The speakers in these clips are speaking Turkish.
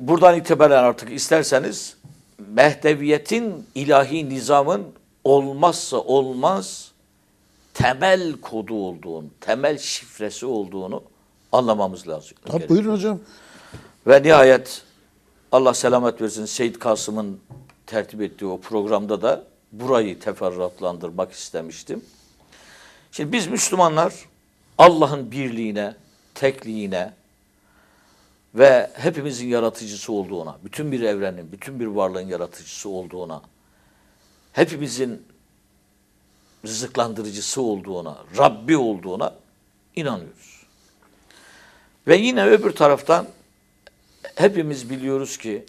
buradan itibaren artık isterseniz Mehdeviyetin ilahi nizamın olmazsa olmaz temel kodu olduğunu, temel şifresi olduğunu anlamamız lazım. Tabii buyurun hocam. Ve nihayet Allah selamet versin Seyyid Kasım'ın tertip ettiği o programda da burayı teferruatlandırmak istemiştim. Şimdi biz Müslümanlar Allah'ın birliğine, tekliğine ve hepimizin yaratıcısı olduğuna, bütün bir evrenin, bütün bir varlığın yaratıcısı olduğuna, hepimizin rızıklandırıcısı olduğuna, Rabbi olduğuna inanıyoruz. Ve yine öbür taraftan hepimiz biliyoruz ki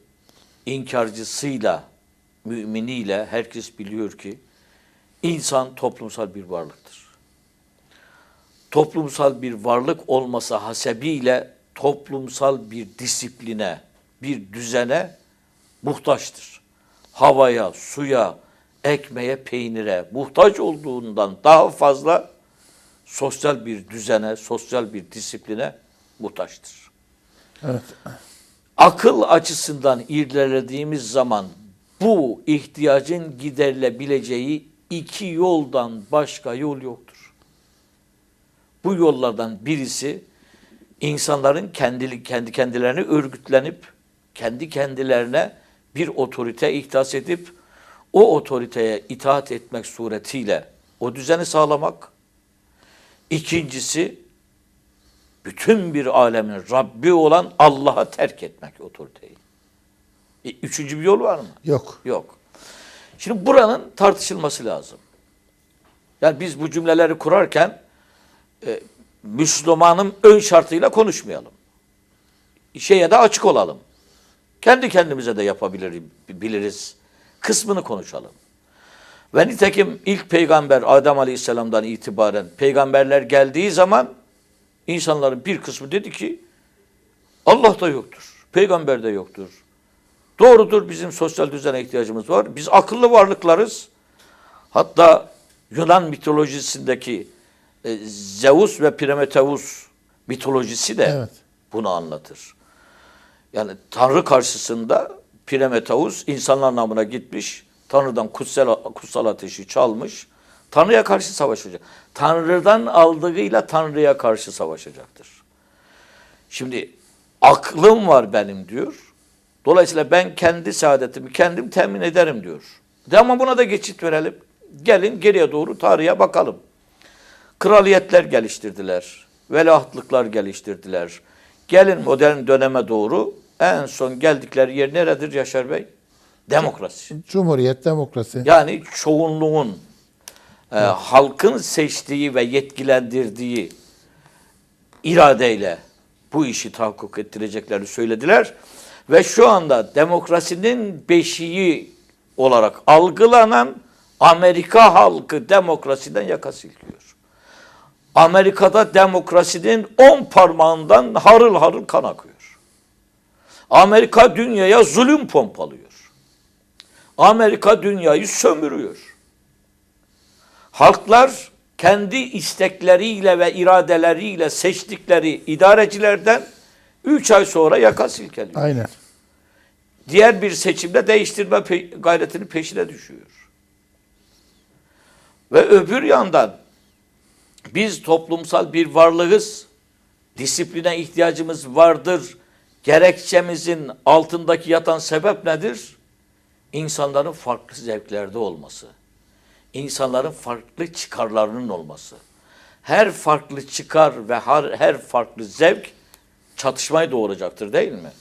inkarcısıyla, müminiyle herkes biliyor ki insan toplumsal bir varlıktır. Toplumsal bir varlık olmasa hasebiyle toplumsal bir disipline, bir düzene muhtaçtır. Havaya, suya, ekmeğe, peynire muhtaç olduğundan daha fazla sosyal bir düzene, sosyal bir disipline muhtaçtır. Evet. Akıl açısından ilerlediğimiz zaman bu ihtiyacın giderilebileceği iki yoldan başka yol yoktur. Bu yollardan birisi insanların kendi, kendi kendilerini örgütlenip kendi kendilerine bir otorite ihdas edip o otoriteye itaat etmek suretiyle o düzeni sağlamak. İkincisi bütün bir alemin Rabbi olan Allah'a terk etmek otoriteyi. E, Üçüncü bir yol var mı? Yok. Yok. Şimdi buranın tartışılması lazım. Yani biz bu cümleleri kurarken e, Müslümanın ön şartıyla konuşmayalım. Şeye de açık olalım. Kendi kendimize de yapabiliriz biliriz. Kısmını konuşalım. Ve nitekim ilk peygamber Adem Aleyhisselam'dan itibaren peygamberler geldiği zaman insanların bir kısmı dedi ki Allah da yoktur. Peygamber de yoktur. Doğrudur bizim sosyal düzene ihtiyacımız var. Biz akıllı varlıklarız. Hatta Yunan mitolojisindeki e, Zeus ve Prometheus mitolojisi de Evet. bunu anlatır. Yani Tanrı karşısında Prometheus insanlar namına gitmiş. Tanrı'dan kutsal, kutsal ateşi çalmış. Tanrı'ya karşı savaşacak. Tanrı'dan aldığıyla Tanrı'ya karşı savaşacaktır. Şimdi aklım var benim diyor. Dolayısıyla ben kendi saadetimi kendim temin ederim diyor. De ama buna da geçit verelim. Gelin geriye doğru tarihe bakalım. Kraliyetler geliştirdiler. Veliahtlıklar geliştirdiler. Gelin modern döneme doğru en son geldikleri yer neredir Yaşar Bey? Demokrasi. Cumhuriyet, demokrasi. Yani çoğunluğun e, halkın seçtiği ve yetkilendirdiği iradeyle bu işi tahakkuk ettireceklerini söylediler. Ve şu anda demokrasinin beşiği olarak algılanan Amerika halkı demokrasiden yaka silkiyor. Amerika'da demokrasinin on parmağından harıl harıl kan akıyor. Amerika dünyaya zulüm pompalıyor. Amerika dünyayı sömürüyor. Halklar kendi istekleriyle ve iradeleriyle seçtikleri idarecilerden 3 ay sonra yaka silkeliyor. Aynen. Diğer bir seçimde değiştirme pe- gayretinin peşine düşüyor. Ve öbür yandan biz toplumsal bir varlığız. Disipline ihtiyacımız vardır. Gerekçemizin altındaki yatan sebep nedir? İnsanların farklı zevklerde olması. İnsanların farklı çıkarlarının olması. Her farklı çıkar ve her, her farklı zevk çatışmayı doğuracaktır değil mi?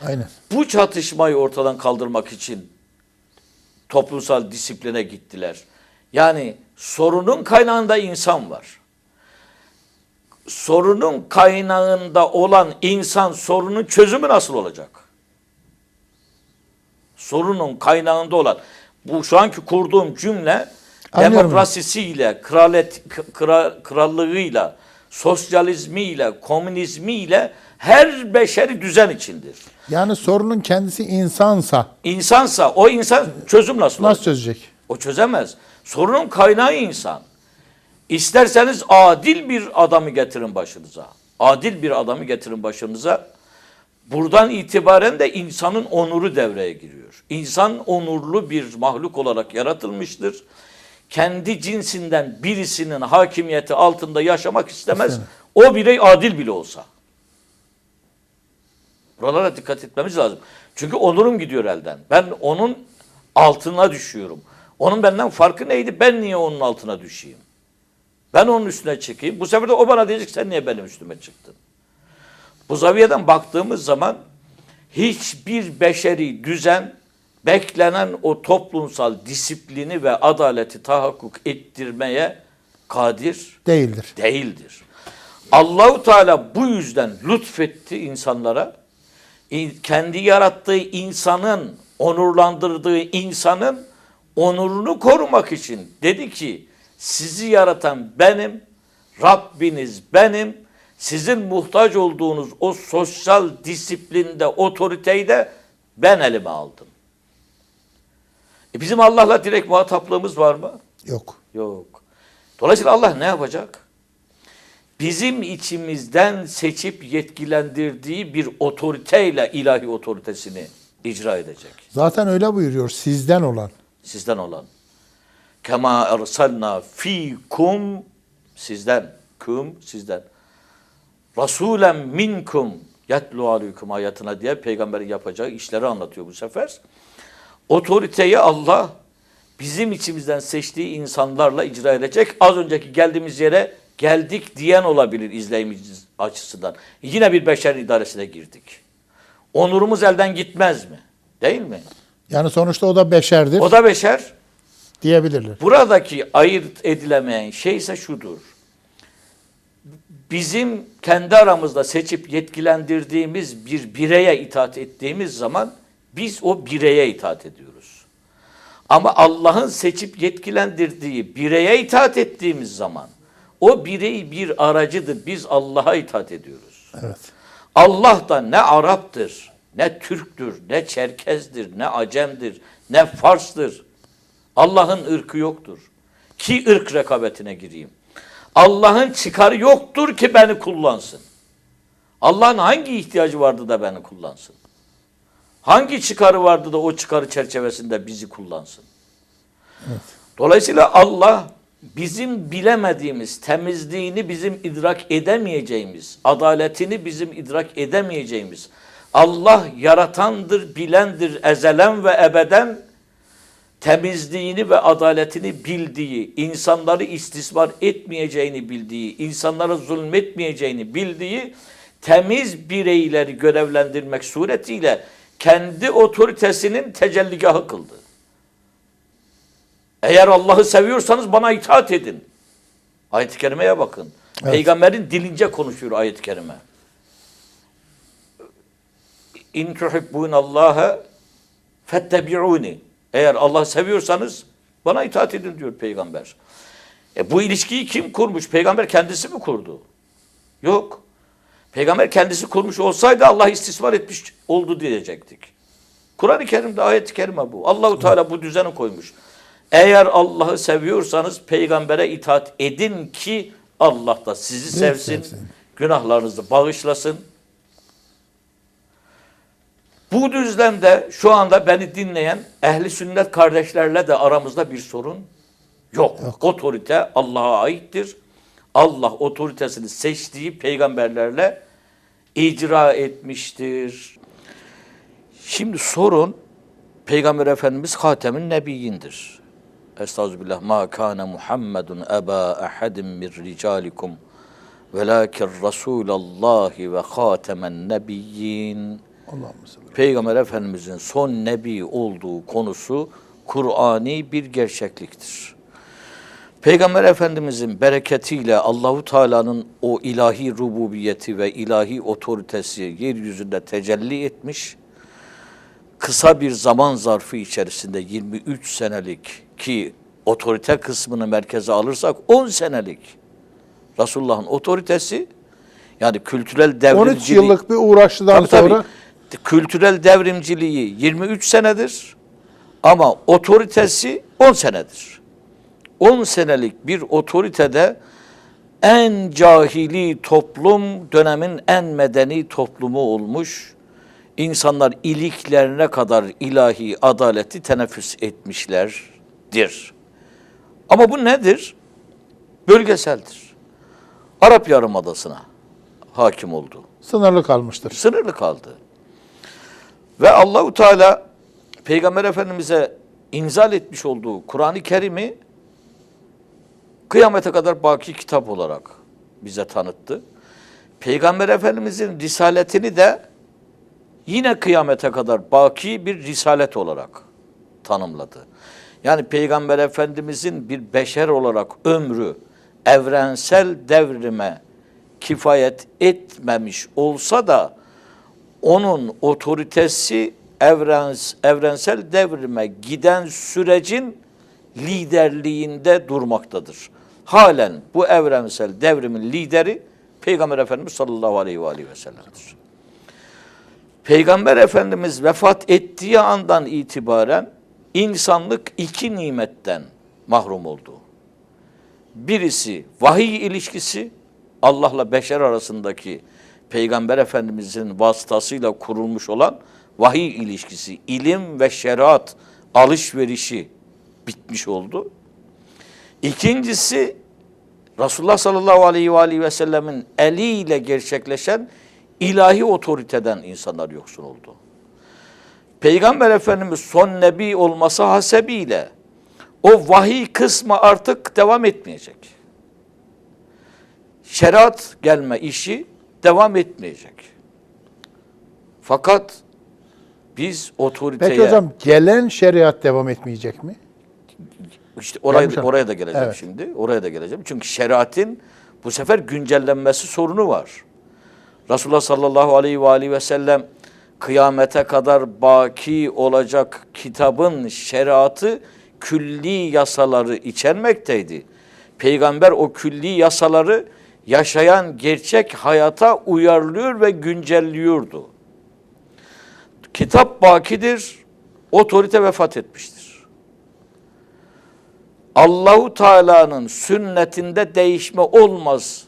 Aynen. Bu çatışmayı ortadan kaldırmak için toplumsal disipline gittiler. Yani sorunun kaynağında insan var. Sorunun kaynağında olan insan sorunun çözümü nasıl olacak? Sorunun kaynağında olan bu şu anki kurduğum cümle Anlıyorum. demokrasisiyle, kralet, kra, krallığıyla, sosyalizmiyle, komünizmiyle her beşeri düzen içindir. Yani sorunun kendisi insansa İnsansa o insan çözüm nasıl nasıl çözecek? O çözemez. Sorunun kaynağı insan. İsterseniz adil bir adamı getirin başınıza. Adil bir adamı getirin başınıza. buradan itibaren de insanın onuru devreye giriyor. İnsan onurlu bir mahluk olarak yaratılmıştır. Kendi cinsinden birisinin hakimiyeti altında yaşamak istemez. O birey adil bile olsa. Buralara dikkat etmemiz lazım. Çünkü onurum gidiyor elden. Ben onun altına düşüyorum. Onun benden farkı neydi? Ben niye onun altına düşeyim? Ben onun üstüne çıkayım. Bu sefer de o bana diyecek sen niye benim üstüme çıktın? Bu zaviyeden baktığımız zaman hiçbir beşeri düzen beklenen o toplumsal disiplini ve adaleti tahakkuk ettirmeye kadir Değildir. değildir. Allahu Teala bu yüzden lütfetti insanlara. İn- Kendi yarattığı insanın, onurlandırdığı insanın onurunu korumak için dedi ki sizi yaratan benim, Rabbiniz benim, sizin muhtaç olduğunuz o sosyal disiplinde, otoriteyi de ben elime aldım. E bizim Allah'la direkt muhataplığımız var mı? Yok. Yok. Dolayısıyla Allah ne yapacak? Bizim içimizden seçip yetkilendirdiği bir otoriteyle ilahi otoritesini icra edecek. Zaten öyle buyuruyor. Sizden olan. Sizden olan. Kema ersalna fikum sizden. Kum sizden. Rasulen minkum yatlu aleykum ayatına diye peygamberin yapacağı işleri anlatıyor bu sefer. Otoriteyi Allah bizim içimizden seçtiği insanlarla icra edecek. Az önceki geldiğimiz yere geldik diyen olabilir izleyicimiz açısından. Yine bir beşer idaresine girdik. Onurumuz elden gitmez mi? Değil mi? Yani sonuçta o da beşerdir O da beşer. Diyebilirler. Buradaki ayırt edilemeyen şey ise şudur. Bizim kendi aramızda seçip yetkilendirdiğimiz bir bireye itaat ettiğimiz zaman biz o bireye itaat ediyoruz. Ama Allah'ın seçip yetkilendirdiği bireye itaat ettiğimiz zaman o birey bir aracıdır. Biz Allah'a itaat ediyoruz. Evet. Allah da ne Arap'tır, ne Türk'tür, ne Çerkez'dir, ne Acem'dir, ne Fars'tır. Allah'ın ırkı yoktur. Ki ırk rekabetine gireyim. Allah'ın çıkarı yoktur ki beni kullansın. Allah'ın hangi ihtiyacı vardı da beni kullansın? Hangi çıkarı vardı da o çıkarı çerçevesinde bizi kullansın? Dolayısıyla Allah bizim bilemediğimiz, temizliğini bizim idrak edemeyeceğimiz, adaletini bizim idrak edemeyeceğimiz, Allah yaratandır, bilendir, ezelen ve ebeden temizliğini ve adaletini bildiği, insanları istismar etmeyeceğini bildiği, insanlara zulmetmeyeceğini bildiği temiz bireyleri görevlendirmek suretiyle kendi otoritesinin tecelligahı kıldı. Eğer Allah'ı seviyorsanız bana itaat edin. Ayet-i kerimeye bakın. Evet. Peygamberin dilince konuşuyor ayet-i kerime. İn tuhibbunallaha fettebi'uni. Eğer Allah'ı seviyorsanız bana itaat edin diyor peygamber. E bu ilişkiyi kim kurmuş? Peygamber kendisi mi kurdu? Yok. Peygamber kendisi kurmuş olsaydı Allah istismar etmiş oldu diyecektik. Kur'an-ı Kerim'de ayet-i kerime bu. Allahu Teala bu düzeni koymuş. Eğer Allah'ı seviyorsanız peygambere itaat edin ki Allah da sizi sevsin, sevsin. günahlarınızı bağışlasın. Bu düzlemde şu anda beni dinleyen ehli sünnet kardeşlerle de aramızda bir sorun yok. Otorite Allah'a aittir. Allah otoritesini seçtiği peygamberlerle icra etmiştir. Şimdi sorun Peygamber Efendimiz Hatem'in Nebiyyindir. Estağfirullah. Ma kana Muhammedun eba ahadin min ricalikum velakin Rasulallahi ve hatemen nebiyyin. Peygamber Efendimizin son nebi olduğu konusu Kur'ani bir gerçekliktir. Peygamber Efendimizin bereketiyle Allahu Teala'nın o ilahi rububiyeti ve ilahi otoritesi yeryüzünde tecelli etmiş. Kısa bir zaman zarfı içerisinde 23 senelik ki otorite kısmını merkeze alırsak 10 senelik Resulullah'ın otoritesi yani kültürel devrimciliği 13 yıllık bir uğraştıdan Tabii, tabii. Kültürel devrimciliği 23 senedir ama otoritesi 10 senedir. 10 senelik bir otoritede en cahili toplum dönemin en medeni toplumu olmuş. insanlar iliklerine kadar ilahi adaleti teneffüs etmişlerdir. Ama bu nedir? Bölgeseldir. Arap Yarımadası'na hakim oldu. Sınırlı kalmıştır. Sınırlı kaldı. Ve Allahu Teala Peygamber Efendimiz'e inzal etmiş olduğu Kur'an-ı Kerim'i kıyamete kadar baki kitap olarak bize tanıttı. Peygamber Efendimiz'in risaletini de yine kıyamete kadar baki bir risalet olarak tanımladı. Yani Peygamber Efendimiz'in bir beşer olarak ömrü evrensel devrime kifayet etmemiş olsa da onun otoritesi evrens, evrensel devrime giden sürecin liderliğinde durmaktadır. Halen bu evrensel devrimin lideri Peygamber Efendimiz sallallahu aleyhi ve aleyhi ve sellem'dir. Peygamber Efendimiz vefat ettiği andan itibaren insanlık iki nimetten mahrum oldu. Birisi vahiy ilişkisi, Allah'la beşer arasındaki Peygamber Efendimizin vasıtasıyla kurulmuş olan vahiy ilişkisi, ilim ve şeriat alışverişi bitmiş oldu. İkincisi Resulullah sallallahu aleyhi ve aleyhi ve sellemin eliyle gerçekleşen ilahi otoriteden insanlar yoksun oldu. Peygamber Efendimiz son nebi olması hasebiyle o vahiy kısmı artık devam etmeyecek. Şeriat gelme işi devam etmeyecek. Fakat biz otoriteye Peki hocam gelen şeriat devam etmeyecek mi? işte oraya, Gelmiş oraya da geleceğim Evet. şimdi. Oraya da geleceğim. Çünkü şeriatin bu sefer güncellenmesi sorunu var. Resulullah sallallahu aleyhi ve aleyhi ve sellem kıyamete kadar baki olacak kitabın şeriatı külli yasaları içermekteydi. Peygamber o külli yasaları yaşayan gerçek hayata uyarlıyor ve güncelliyordu. Kitap bakidir, otorite vefat etmiştir. Allahu Teala'nın sünnetinde değişme olmaz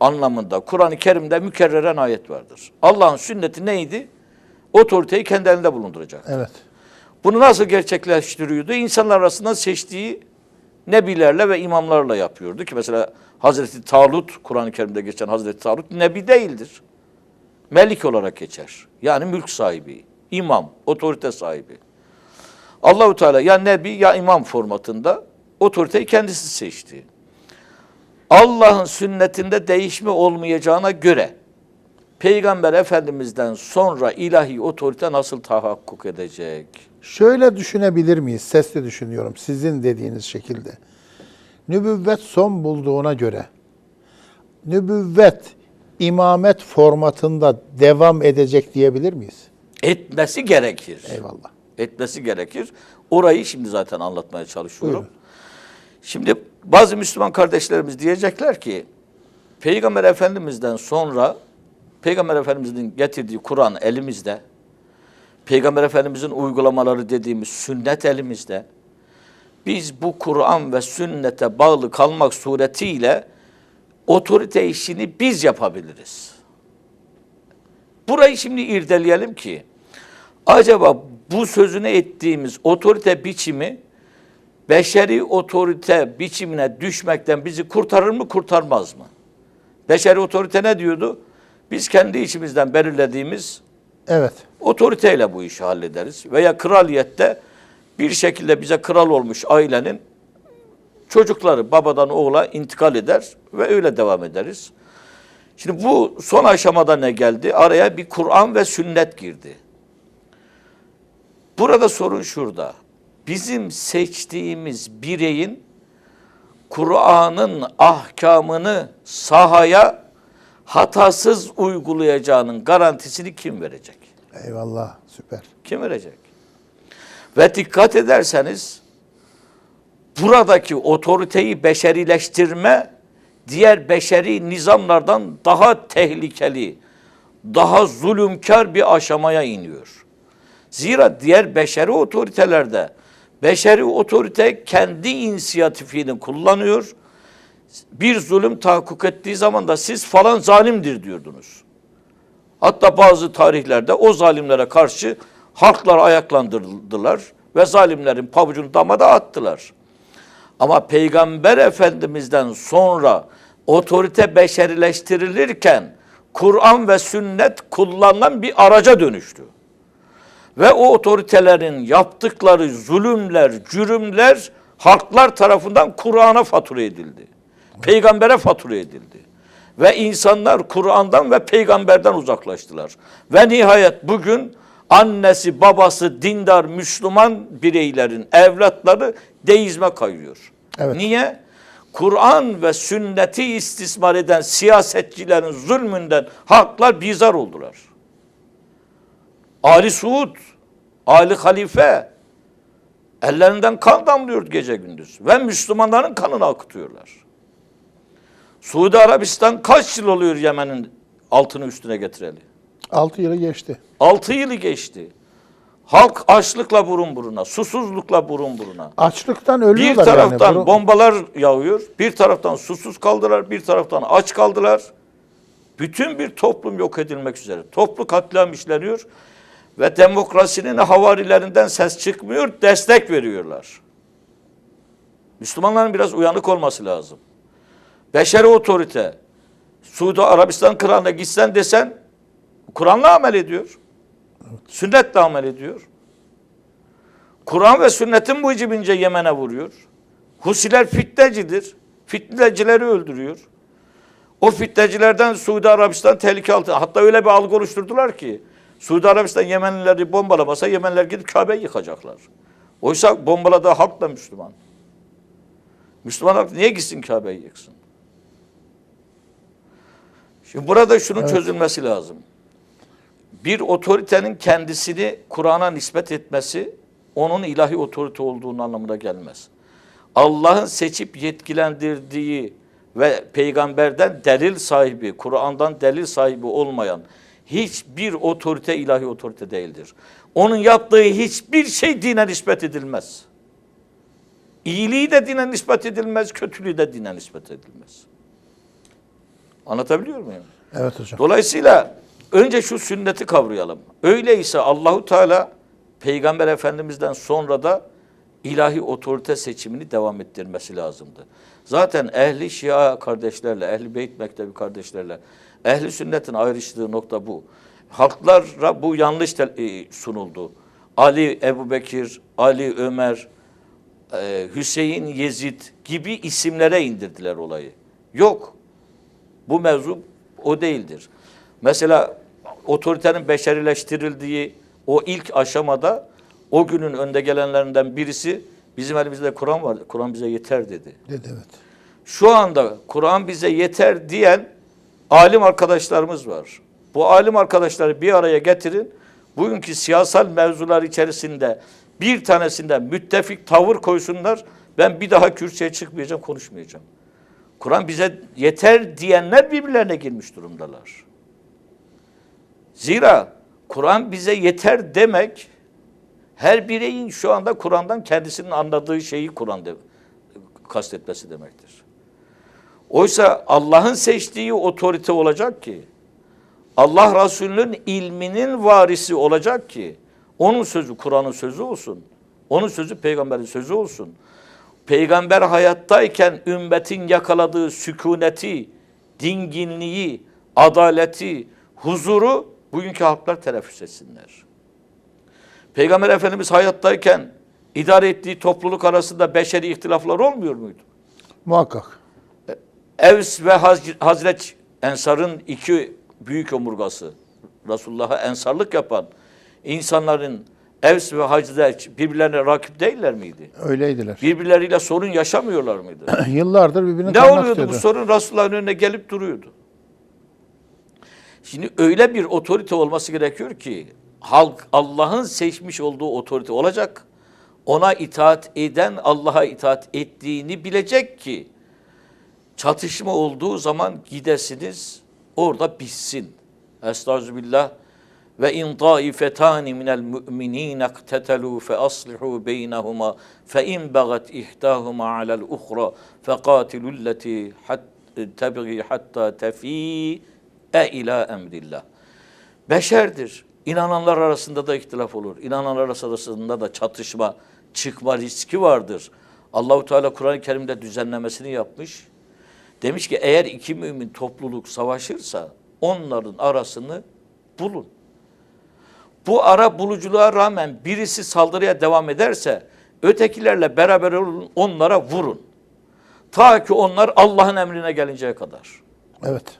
anlamında Kur'an-ı Kerim'de mükerreren ayet vardır. Allah'ın sünneti neydi? Otoriteyi kendi elinde bulunduracak. Evet. Bunu nasıl gerçekleştiriyordu? İnsanlar arasından seçtiği nebilerle ve imamlarla yapıyordu ki mesela Hazreti Talut, Kur'an-ı Kerim'de geçen Hazreti Talut nebi değildir. Melik olarak geçer. Yani mülk sahibi, imam, otorite sahibi. Allahu Teala ya nebi ya imam formatında otoriteyi kendisi seçti. Allah'ın sünnetinde değişme olmayacağına göre Peygamber Efendimiz'den sonra ilahi otorite nasıl tahakkuk edecek? Şöyle düşünebilir miyiz? Sesli düşünüyorum sizin dediğiniz şekilde. Nübüvvet son bulduğuna göre nübüvvet imamet formatında devam edecek diyebilir miyiz? Etmesi gerekir. Eyvallah. Etmesi gerekir. Orayı şimdi zaten anlatmaya çalışıyorum. Buyurun. Şimdi bazı Müslüman kardeşlerimiz diyecekler ki Peygamber Efendimiz'den sonra Peygamber Efendimiz'in getirdiği Kur'an elimizde. Peygamber Efendimiz'in uygulamaları dediğimiz sünnet elimizde. Biz bu Kur'an ve sünnete bağlı kalmak suretiyle otorite işini biz yapabiliriz. Burayı şimdi irdeleyelim ki acaba bu sözünü ettiğimiz otorite biçimi beşeri otorite biçimine düşmekten bizi kurtarır mı kurtarmaz mı? Beşeri otorite ne diyordu? Biz kendi içimizden belirlediğimiz Evet. otoriteyle bu işi hallederiz. Veya kraliyette bir şekilde bize kral olmuş ailenin çocukları babadan oğula intikal eder ve öyle devam ederiz. Şimdi bu son aşamada ne geldi? Araya bir Kur'an ve sünnet girdi. Burada sorun şurada. Bizim seçtiğimiz bireyin Kur'an'ın ahkamını sahaya hatasız uygulayacağının garantisini kim verecek? Eyvallah. Süper. Kim verecek? Ve dikkat ederseniz buradaki otoriteyi beşerileştirme diğer beşeri nizamlardan daha tehlikeli, daha zulümkar bir aşamaya iniyor. Zira diğer beşeri otoritelerde beşeri otorite kendi inisiyatifini kullanıyor. Bir zulüm tahakkuk ettiği zaman da siz falan zalimdir diyordunuz. Hatta bazı tarihlerde o zalimlere karşı halklar ayaklandırıldılar ve zalimlerin pabucunu damada attılar. Ama Peygamber Efendimiz'den sonra otorite beşerileştirilirken Kur'an ve sünnet kullanılan bir araca dönüştü. Ve o otoritelerin yaptıkları zulümler, cürümler halklar tarafından Kur'an'a fatura edildi. Peygambere fatura edildi. Ve insanlar Kur'an'dan ve peygamberden uzaklaştılar. Ve nihayet bugün annesi, babası, dindar, Müslüman bireylerin evlatları deizme kayıyor. Evet. Niye? Kur'an ve sünneti istismar eden siyasetçilerin zulmünden halklar bizar oldular. Ali Suud, Ali Halife ellerinden kan damlıyor gece gündüz ve Müslümanların kanını akıtıyorlar. Suudi Arabistan kaç yıl oluyor Yemen'in altını üstüne getireli? 6 yılı geçti. 6 yılı geçti. Halk açlıkla burun buruna, susuzlukla burun buruna. Açlıktan Bir ölüyorlar taraftan yani. Bombalar yağıyor, bir taraftan susuz kaldılar, bir taraftan aç kaldılar. Bütün bir toplum yok edilmek üzere. Toplu katliam işleniyor ve demokrasinin havarilerinden ses çıkmıyor, destek veriyorlar. Müslümanların biraz uyanık olması lazım. Beşeri otorite, Suudi Arabistan kralına gitsen desen, Kur'an'la amel ediyor. Sünnetle amel ediyor. Kur'an ve sünnetin mucibince Yemen'e vuruyor. Husiler fitnecidir. Fitnecileri öldürüyor. O fitnecilerden Suudi Arabistan tehlike altında. Hatta öyle bir algı oluşturdular ki Suudi Arabistan Yemenlileri bombalamasa Yemenliler gidip Kabe'yi yıkacaklar. Oysa bombaladığı halk da Müslüman. Müslüman halk niye gitsin Kabe'yi yıksın? Şimdi burada şunun çözülmesi lazım. Bir otoritenin kendisini Kur'an'a nispet etmesi onun ilahi otorite olduğunun anlamına gelmez. Allah'ın seçip yetkilendirdiği ve peygamberden delil sahibi, Kur'an'dan delil sahibi olmayan hiçbir otorite ilahi otorite değildir. Onun yaptığı hiçbir şey dine nispet edilmez. İyiliği de dine nispet edilmez, kötülüğü de dine nispet edilmez. Anlatabiliyor muyum? Evet hocam. Dolayısıyla önce şu sünneti kavrayalım. Öyleyse Allahu Teala Peygamber Efendimiz'den sonra da ilahi otorite seçimini devam ettirmesi lazımdı. Zaten ehli Şia kardeşlerle, ehli Beyt Mektebi kardeşlerle, ehli sünnetin ayrıştığı nokta bu. Halklara bu yanlış e, sunuldu. Ali, Ebu Bekir, Ali, Ömer, e, Hüseyin, Yezid gibi isimlere indirdiler olayı. Yok. Bu mevzu o değildir. Mesela otoritenin beşerileştirildiği o ilk aşamada o günün önde gelenlerinden birisi bizim elimizde Kur'an var. Kur'an bize yeter dedi. Dedi evet. Şu anda Kur'an bize yeter diyen alim arkadaşlarımız var. Bu alim arkadaşları bir araya getirin. Bugünkü siyasal mevzular içerisinde bir tanesinde müttefik tavır koysunlar. Ben bir daha kürsüye çıkmayacağım, konuşmayacağım. Kur'an bize yeter diyenler birbirlerine girmiş durumdalar. Zira Kur'an bize yeter demek her bireyin şu anda Kur'an'dan kendisinin anladığı şeyi Kur'an de, kastetmesi demektir. Oysa Allah'ın seçtiği otorite olacak ki Allah Resulü'nün ilminin varisi olacak ki onun sözü Kur'an'ın sözü olsun. Onun sözü peygamberin sözü olsun. Peygamber hayattayken ümmetin yakaladığı sükuneti, dinginliği, adaleti, huzuru bugünkü halklar teneffüs etsinler. Peygamber Efendimiz hayattayken idare ettiği topluluk arasında beşeri ihtilaflar olmuyor muydu? Muhakkak. Evs ve Haz- Hazreç Ensar'ın iki büyük omurgası. Resulullah'a ensarlık yapan insanların Evs ve Hazreç birbirlerine rakip değiller miydi? Öyleydiler. Birbirleriyle sorun yaşamıyorlar mıydı? Yıllardır birbirini ne oluyordu bu sorun? Resulullah'ın önüne gelip duruyordu. Şimdi öyle bir otorite olması gerekiyor ki halk Allah'ın seçmiş olduğu otorite olacak. Ona itaat eden Allah'a itaat ettiğini bilecek ki çatışma olduğu zaman gidesiniz orada bitsin. Estağfirullah ve in taifetani minel mu'minin iktetelu fe aslihu beynehuma fe in bagat ihdahuma alel uhra fe qatilulleti hat tebgi hatta tefi e ila emrillah. beşerdir. İnananlar arasında da ihtilaf olur. İnananlar arasında da çatışma, çıkma riski vardır. Allahu Teala Kur'an-ı Kerim'de düzenlemesini yapmış. Demiş ki eğer iki mümin topluluk savaşırsa onların arasını bulun. Bu ara buluculuğa rağmen birisi saldırıya devam ederse ötekilerle beraber olun, onlara vurun. Ta ki onlar Allah'ın emrine gelinceye kadar. Evet.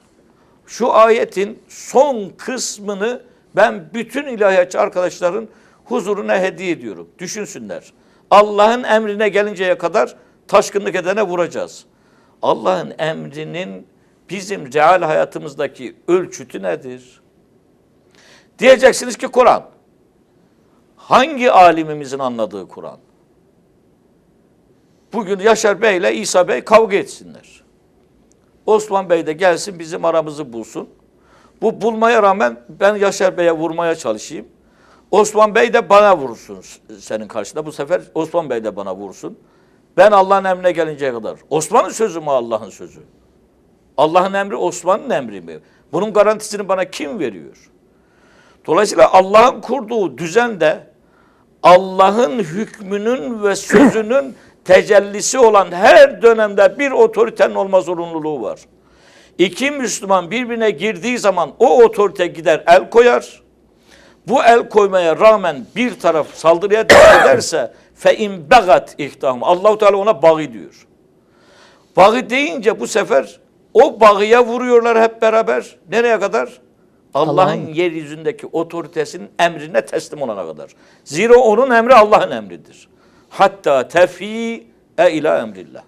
Şu ayetin son kısmını ben bütün ilahiyatçı arkadaşların huzuruna hediye ediyorum. Düşünsünler. Allah'ın emrine gelinceye kadar taşkınlık edene vuracağız. Allah'ın emrinin bizim real hayatımızdaki ölçütü nedir? Diyeceksiniz ki Kur'an. Hangi alimimizin anladığı Kur'an? Bugün Yaşar Bey ile İsa Bey kavga etsinler. Osman Bey de gelsin bizim aramızı bulsun. Bu bulmaya rağmen ben Yaşar Bey'e vurmaya çalışayım. Osman Bey de bana vursun senin karşında. Bu sefer Osman Bey de bana vursun. Ben Allah'ın emrine gelinceye kadar. Osman'ın sözü mü Allah'ın sözü? Allah'ın emri Osman'ın emri mi? Bunun garantisini bana kim veriyor? Dolayısıyla Allah'ın kurduğu düzende Allah'ın hükmünün ve sözünün tecellisi olan her dönemde bir otoritenin olma zorunluluğu var. İki Müslüman birbirine girdiği zaman o otorite gider el koyar. Bu el koymaya rağmen bir taraf saldırıya devam ederse fe in begat ihtahum. Allahu Teala ona bağı diyor. Bağı deyince bu sefer o bağıya vuruyorlar hep beraber. Nereye kadar? Allah'ın Allah'ın- yeryüzündeki otoritesinin emrine teslim olana kadar. Zira onun emri Allah'ın emridir. Hatta tefi e ila emrillah.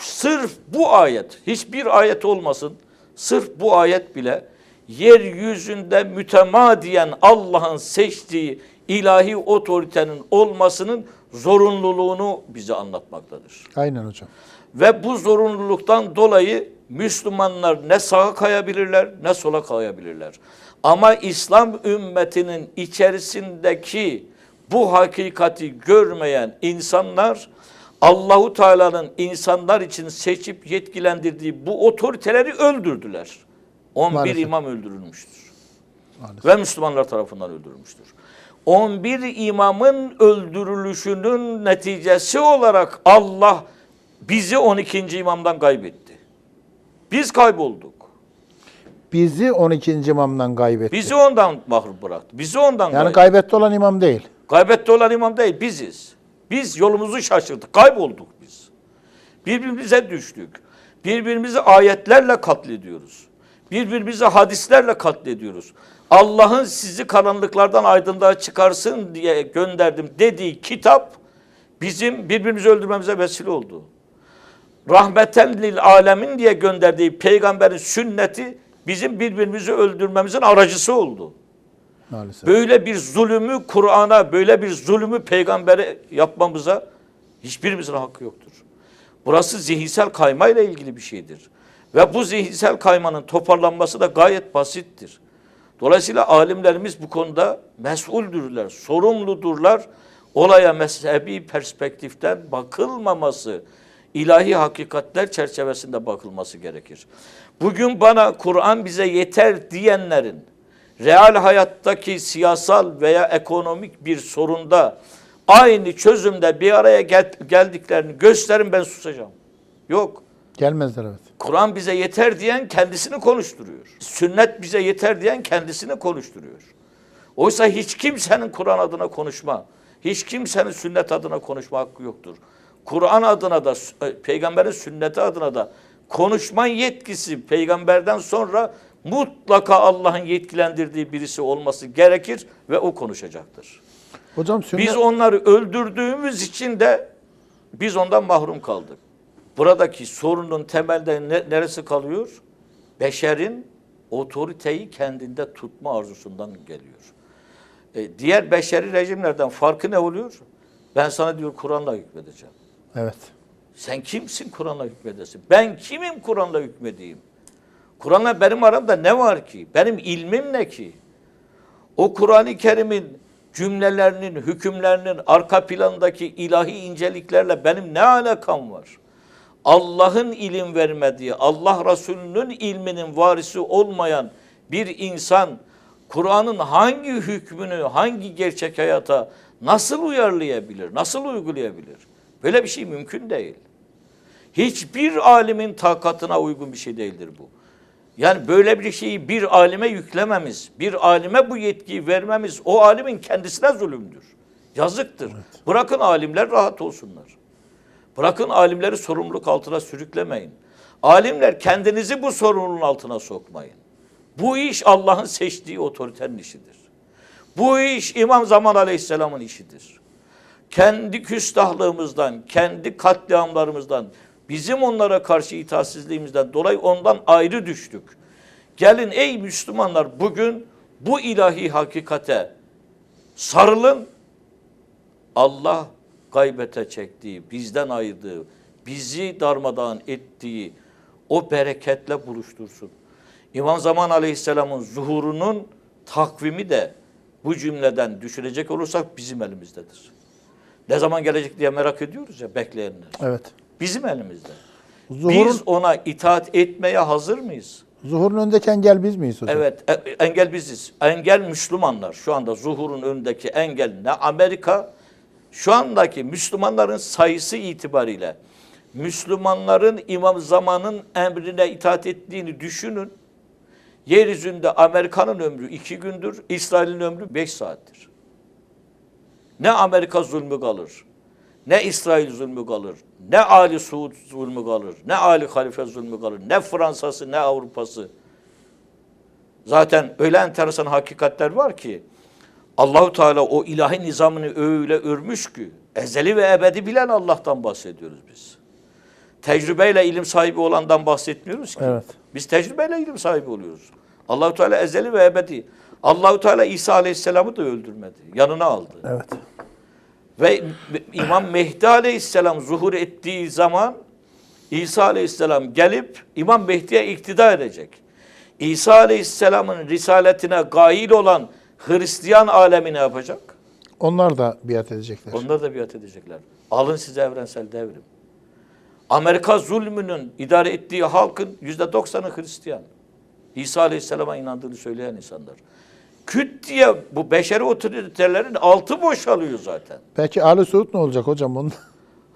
Sırf bu ayet, hiçbir ayet olmasın, sırf bu ayet bile yeryüzünde mütemadiyen Allah'ın seçtiği ilahi otoritenin olmasının zorunluluğunu bize anlatmaktadır. Aynen hocam. Ve bu zorunluluktan dolayı Müslümanlar ne sağa kayabilirler ne sola kayabilirler. Ama İslam ümmetinin içerisindeki bu hakikati görmeyen insanlar Allahu Teala'nın insanlar için seçip yetkilendirdiği bu otoriteleri öldürdüler. 11 Maalesef. imam öldürülmüştür Maalesef. ve Müslümanlar tarafından öldürülmüştür. 11 imamın öldürülüşünün neticesi olarak Allah bizi 12. imamdan kaybetti. Biz kaybolduk. Bizi 12. imamdan kaybetti. Bizi ondan mahrum bıraktı. Bizi ondan yani kaybetti. olan imam değil. Kaybetti olan imam değil, biziz. Biz yolumuzu şaşırdık, kaybolduk biz. Birbirimize düştük. Birbirimizi ayetlerle katlediyoruz. Birbirimizi hadislerle katlediyoruz. Allah'ın sizi karanlıklardan aydınlığa çıkarsın diye gönderdim dediği kitap bizim birbirimizi öldürmemize vesile oldu. Rahmeten lil alemin diye gönderdiği peygamberin sünneti bizim birbirimizi öldürmemizin aracısı oldu. Maalesef. Böyle bir zulümü Kur'an'a, böyle bir zulümü peygambere yapmamıza hiçbirimizin hakkı yoktur. Burası zihinsel kaymayla ilgili bir şeydir. Ve bu zihinsel kaymanın toparlanması da gayet basittir. Dolayısıyla alimlerimiz bu konuda mesuldürler, sorumludurlar. Olaya mezhebi perspektiften bakılmaması, ilahi hakikatler çerçevesinde bakılması gerekir. Bugün bana Kur'an bize yeter diyenlerin real hayattaki siyasal veya ekonomik bir sorunda aynı çözümde bir araya gel- geldiklerini gösterin ben susacağım. Yok. Gelmezler evet. Kur'an bize yeter diyen kendisini konuşturuyor. Sünnet bize yeter diyen kendisini konuşturuyor. Oysa hiç kimsenin Kur'an adına konuşma, hiç kimsenin sünnet adına konuşma hakkı yoktur. Kur'an adına da, e, peygamberin sünneti adına da konuşma yetkisi peygamberden sonra mutlaka Allah'ın yetkilendirdiği birisi olması gerekir ve o konuşacaktır. Hocam sünnet... Biz onları öldürdüğümüz için de biz ondan mahrum kaldık. Buradaki sorunun temelde ne- neresi kalıyor? Beşerin otoriteyi kendinde tutma arzusundan geliyor. E, diğer beşeri rejimlerden farkı ne oluyor? Ben sana diyor Kur'an'la hükmedeceğim. Evet. Sen kimsin Kur'an'la hükmedesin? Ben kimim Kur'an'la hükmedeyim? Kur'an'la benim aramda ne var ki? Benim ilmim ne ki? O Kur'an-ı Kerim'in cümlelerinin, hükümlerinin arka plandaki ilahi inceliklerle benim ne alakam var? Allah'ın ilim vermediği, Allah Resulü'nün ilminin varisi olmayan bir insan Kur'an'ın hangi hükmünü, hangi gerçek hayata nasıl uyarlayabilir, nasıl uygulayabilir? Böyle bir şey mümkün değil. Hiçbir alimin takatına uygun bir şey değildir bu. Yani böyle bir şeyi bir alime yüklememiz, bir alime bu yetkiyi vermemiz o alimin kendisine zulümdür. Yazıktır. Bırakın alimler rahat olsunlar. Bırakın alimleri sorumluluk altına sürüklemeyin. Alimler kendinizi bu sorumluluğun altına sokmayın. Bu iş Allah'ın seçtiği otoritenin işidir. Bu iş İmam Zaman Aleyhisselam'ın işidir. Kendi küstahlığımızdan, kendi katliamlarımızdan, bizim onlara karşı itaatsizliğimizden dolayı ondan ayrı düştük. Gelin ey Müslümanlar bugün bu ilahi hakikate sarılın. Allah gaybete çektiği, bizden ayırdığı, bizi darmadağın ettiği o bereketle buluştursun. İmam Zaman Aleyhisselam'ın zuhurunun takvimi de bu cümleden düşünecek olursak bizim elimizdedir. Ne zaman gelecek diye merak ediyoruz ya bekleyenler. Evet. Bizim elimizde. Zuhurun, Biz ona itaat etmeye hazır mıyız? zuhurun öndeki engel biz miyiz hocam? Evet, e- engel biziz. Engel Müslümanlar. Şu anda zuhurun önündeki engel ne Amerika? Şu andaki Müslümanların sayısı itibariyle Müslümanların İmam Zaman'ın emrine itaat ettiğini düşünün. Yeryüzünde Amerika'nın ömrü iki gündür, İsrail'in ömrü beş saattir. Ne Amerika zulmü kalır, ne İsrail zulmü kalır, ne Ali Suud zulmü kalır, ne Ali Halife zulmü kalır, ne Fransa'sı, ne Avrupa'sı. Zaten öyle enteresan hakikatler var ki Allahu Teala o ilahi nizamını öyle örmüş ki ezeli ve ebedi bilen Allah'tan bahsediyoruz biz. Tecrübeyle ilim sahibi olandan bahsetmiyoruz ki. Evet. Biz tecrübeyle ilim sahibi oluyoruz. Allahu Teala ezeli ve ebedi. Allahu Teala İsa Aleyhisselam'ı da öldürmedi. Yanına aldı. Evet. Ve İmam Mehdi Aleyhisselam zuhur ettiği zaman İsa Aleyhisselam gelip İmam Mehdi'ye iktida edecek. İsa Aleyhisselam'ın risaletine gail olan Hristiyan alemi ne yapacak? Onlar da biat edecekler. Onlar da biat edecekler. Alın size evrensel devrim. Amerika zulmünün idare ettiği halkın yüzde doksanı Hristiyan. İsa Aleyhisselam'a inandığını söyleyen insanlar. Küt diye bu beşeri otoritelerin altı boşalıyor zaten. Peki Ali Suud ne olacak hocam? Onun-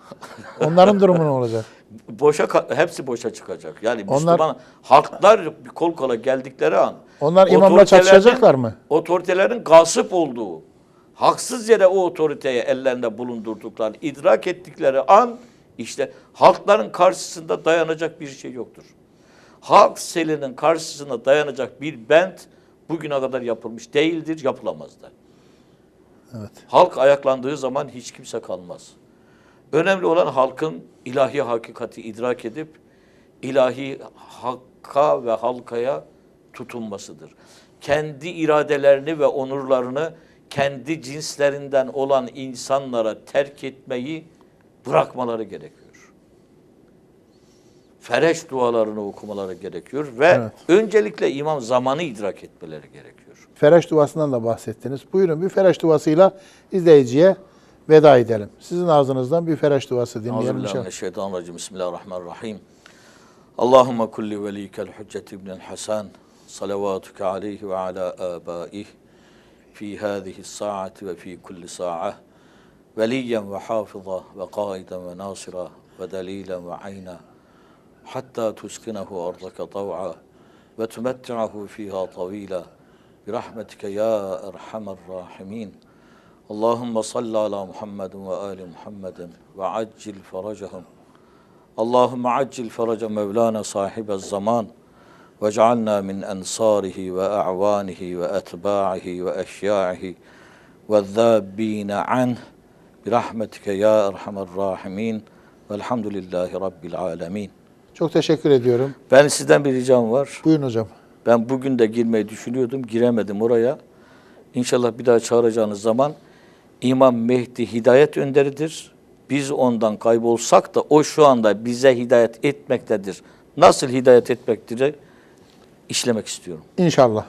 Onların durumu ne olacak? boşa hepsi boşa çıkacak. Yani Onlar- Müslüman halklar bir kol kola geldikleri an Onlar imamla çatışacaklar mı? Otoritelerin gasip olduğu, haksız yere o otoriteye ellerinde bulundurduklarını idrak ettikleri an işte halkların karşısında dayanacak bir şey yoktur. Halk selinin karşısında dayanacak bir bent bugüne kadar yapılmış değildir, yapılamaz da. Evet. Halk ayaklandığı zaman hiç kimse kalmaz. Önemli olan halkın ilahi hakikati idrak edip ilahi hakka ve halkaya tutunmasıdır. Kendi iradelerini ve onurlarını kendi cinslerinden olan insanlara terk etmeyi bırakmaları gerekiyor. Fereş dualarını okumaları gerekiyor ve Evet. öncelikle imam zamanı idrak etmeleri gerekiyor. Fereş duasından da bahsettiniz. Buyurun bir fereş duasıyla izleyiciye veda edelim. Sizin ağzınızdan bir fereş duası dinleyelim. Euzubillahimineşşeytanirracim. Bismillahirrahmanirrahim. Allahümme kulli velikel hücceti ibnel Hasan. Salavatuke aleyhi ve ala abaih. Fi hâzihi saati ve fi kulli sa'a. Veliyen ve hafıza ve kaiden ve nasira ve delilen ve ayna. Tuskinehu ardaka tav'a ve tumetti'ahu fiha tavila. Birahmetike ya erhamer rahimin. اللهم صل على محمد وآل محمد وعجل فرجهم. اللهم عجل فرج مولانا صاحب الزمان. واجعلنا من أنصاره وأعوانه وأتباعه وأشياعه والذابين عنه. برحمتك يا أرحم الراحمين. والحمد لله رب العالمين. Çok teşekkür ediyorum. Ben sizden bir ricam var. Buyurun hocam. Ben bugün de girmeyi düşünüyordum, giremedim oraya. İnşallah bir daha çağıracağınız zaman İmam Mehdi hidayet önderidir. Biz ondan kaybolsak da o şu anda bize hidayet etmektedir. Nasıl hidayet etmektir işlemek istiyorum. İnşallah.